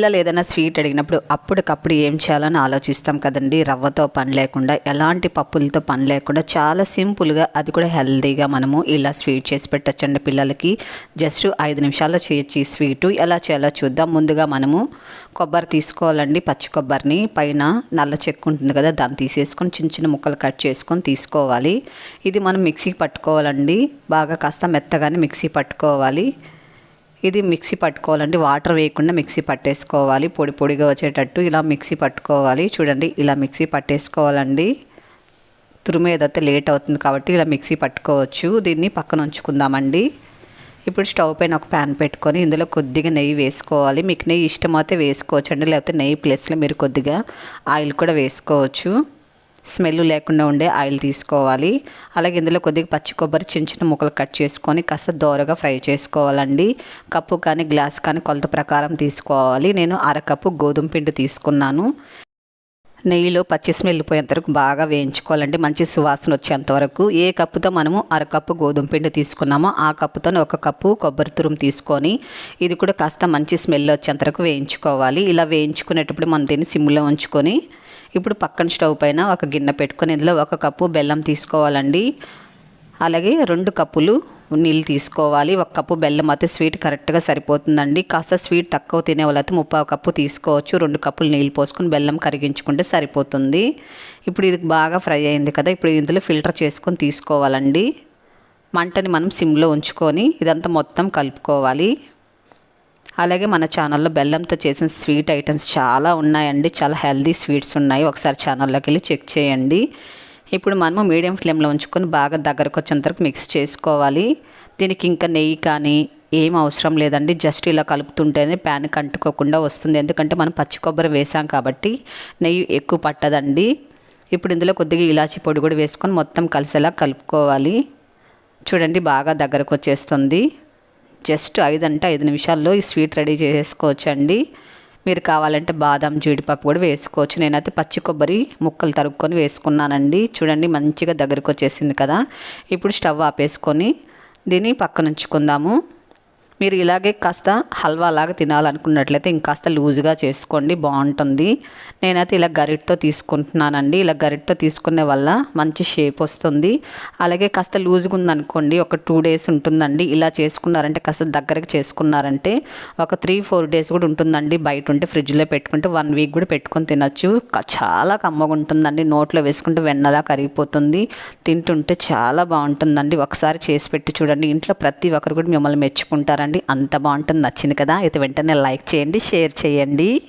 పిల్లలు ఏదైనా స్వీట్ అడిగినప్పుడు అప్పటికప్పుడు ఏం చేయాలని ఆలోచిస్తాం కదండి. రవ్వతో పని లేకుండా ఎలాంటి పప్పులతో పని లేకుండా చాలా సింపుల్గా అది కూడా హెల్తీగా మనము ఇలా స్వీట్ చేసి పెట్టచ్చండి పిల్లలకి. జస్ట్ ఐదు నిమిషాల్లో చేయొచ్చు ఈ స్వీటు ఎలా చేయాలో చూద్దాం. ముందుగా మనము కొబ్బరి తీసుకోవాలండి. పచ్చి కొబ్బరిని పైన నల్ల చెక్కు ఉంటుంది కదా దాన్ని తీసేసుకొని చిన్న చిన్న ముక్కలు కట్ చేసుకొని తీసుకోవాలి. ఇది మనం మిక్సీకి పట్టుకోవాలండి. బాగా కాస్త మెత్తగానే మిక్సీ పట్టుకోవాలి. ఇది మిక్సీ పట్టుకోవాలండి. వాటర్ వేయకుండా మిక్సీ పట్టేసుకోవాలి. పొడి పొడిగా వచ్చేటట్టు ఇలా మిక్సీ పట్టుకోవాలి. చూడండి ఇలా మిక్సీ పట్టేసుకోవాలండి. తురుము ఏదైతే లేట్ అవుతుంది కాబట్టి ఇలా మిక్సీ పట్టుకోవచ్చు. దీన్ని పక్కన ఉంచుకుందామండి. ఇప్పుడు స్టవ్ పైన ఒక ప్యాన్ పెట్టుకొని ఇందులో కొద్దిగా నెయ్యి వేసుకోవాలి. మీకు నెయ్యి ఇష్టమైతే వేసుకోవచ్చు అండి లేకపోతే నెయ్యి ప్లేస్లో మీరు కొద్దిగా ఆయిల్ కూడా వేసుకోవచ్చు. స్మెల్ లేకుండా ఉండే ఆయిల్ తీసుకోవాలి. అలాగే ఇందులో కొద్దిగా పచ్చి కొబ్బరి చిన్న చిన్న ముక్కలు కట్ చేసుకొని కాస్త దోరగా ఫ్రై చేసుకోవాలండి. కప్పు కానీ గ్లాస్ కానీ కొలత ప్రకారం తీసుకోవాలి. నేను అరకప్పు గోధుమ పిండి తీసుకున్నాను. నెయ్యిలో పచ్చి స్మెల్ పోయేంతవరకు బాగా వేయించుకోవాలండి. మంచి సువాసన వచ్చేంత వరకు. ఏ కప్పుతో మనము అరకప్పు గోధుమ పిండి తీసుకున్నామో ఆ కప్పుతో ఒక కప్పు కొబ్బరి తురుము తీసుకొని ఇది కూడా కాస్త మంచి స్మెల్ వచ్చేంత వరకు వేయించుకోవాలి. ఇలా వేయించుకునేటప్పుడు మనం దీన్ని సిమ్లో ఉంచుకొని ఇప్పుడు పక్కన స్టవ్ పైన ఒక గిన్నె పెట్టుకొని ఇందులో ఒక కప్పు బెల్లం తీసుకోవాలండి. అలాగే రెండు కప్పులు నీళ్ళు తీసుకోవాలి. ఒక కప్పు బెల్లం అయితే స్వీట్ కరెక్ట్గా సరిపోతుందండి. కాస్త స్వీట్ తక్కువ తినే వాళ్ళైతే ముప్పై కప్పు తీసుకోవచ్చు. రెండు కప్పులు నీళ్ళు పోసుకొని బెల్లం కరిగించుకుంటే సరిపోతుంది. ఇప్పుడు ఇది బాగా ఫ్రై అయింది కదా ఇప్పుడు ఇందులో ఫిల్టర్ చేసుకొని తీసుకోవాలండి. మంటని మనం సిమ్లో ఉంచుకొని ఇదంతా మొత్తం కలుపుకోవాలి. అలాగే మన ఛానల్లో బెల్లంతో చేసిన స్వీట్ ఐటమ్స్ చాలా ఉన్నాయండి. చాలా హెల్దీ స్వీట్స్ ఉన్నాయి. ఒకసారి ఛానల్లోకి వెళ్ళి చెక్ చేయండి. ఇప్పుడు మనము మీడియం ఫ్లేమ్లో ఉంచుకొని బాగా దగ్గరకు వచ్చేంత వరకు మిక్స్ చేసుకోవాలి. దీనికి ఇంకా నెయ్యి కానీ ఏం అవసరం లేదండి. జస్ట్ ఇలా కలుపుతుంటేనే ప్యాన్ కంటుకోకుండా వస్తుంది. ఎందుకంటే మనం పచ్చి కొబ్బరి వేసాం కాబట్టి నెయ్యి ఎక్కువ పట్టదండి. ఇప్పుడు ఇందులో కొద్దిగా ఇలాచి పొడి కూడా వేసుకొని మొత్తం కలిసేలా కలుపుకోవాలి. చూడండి బాగా దగ్గరకు వచ్చేస్తుంది. జస్ట్ ఐదు అంటే ఐదు నిమిషాల్లో ఈ స్వీట్ రెడీ చేసుకోవచ్చండి. మీరు కావాలంటే బాదం జీడిపప్పు కూడా వేసుకోవచ్చు. నేనైతే పచ్చి కొబ్బరి ముక్కలు తరుక్కొని వేసుకున్నానండి. చూడండి మంచిగా దగ్గరకు వచ్చేసింది కదా. ఇప్పుడు స్టవ్ ఆపేసుకొని దీన్ని పక్కన ఉంచుకుందాము మీరు ఇలాగే కాస్త హల్వా లాగా తినాలనుకున్నట్లయితే ఇంకాస్త లూజ్గా చేసుకోండి బాగుంటుంది. నేనైతే ఇలా గరిటతో తీసుకుంటున్నానండి. ఇలా గరిటతో తీసుకునే వల్ల మంచి షేప్ వస్తుంది. అలాగే కాస్త లూజ్గా ఉందనుకోండి ఒక టూ డేస్ ఉంటుందండి. ఇలా చేసుకున్నారంటే కాస్త దగ్గరకు చేసుకున్నారంటే ఒక త్రీ ఫోర్ డేస్ కూడా ఉంటుందండి. బయట ఉంటే ఫ్రిడ్జ్లో పెట్టుకుంటే వన్ వీక్ కూడా పెట్టుకొని తినచ్చు. చాలా కమ్మగా ఉంటుందండి. నోట్లో వేసుకుంటే వెన్నలా కరిగిపోతుంది. తింటుంటే చాలా బాగుంటుందండి. ఒకసారి చేసి పెట్టి చూడండి. ఇంట్లో ప్రతి ఒక్కరు కూడా మిమ్మల్ని మెచ్చుకుంటారండి. అంత బాగుంటుంది. నచ్చింది కదా? అయితే వెంటనే లైక్ చేయండి షేర్ చేయండి.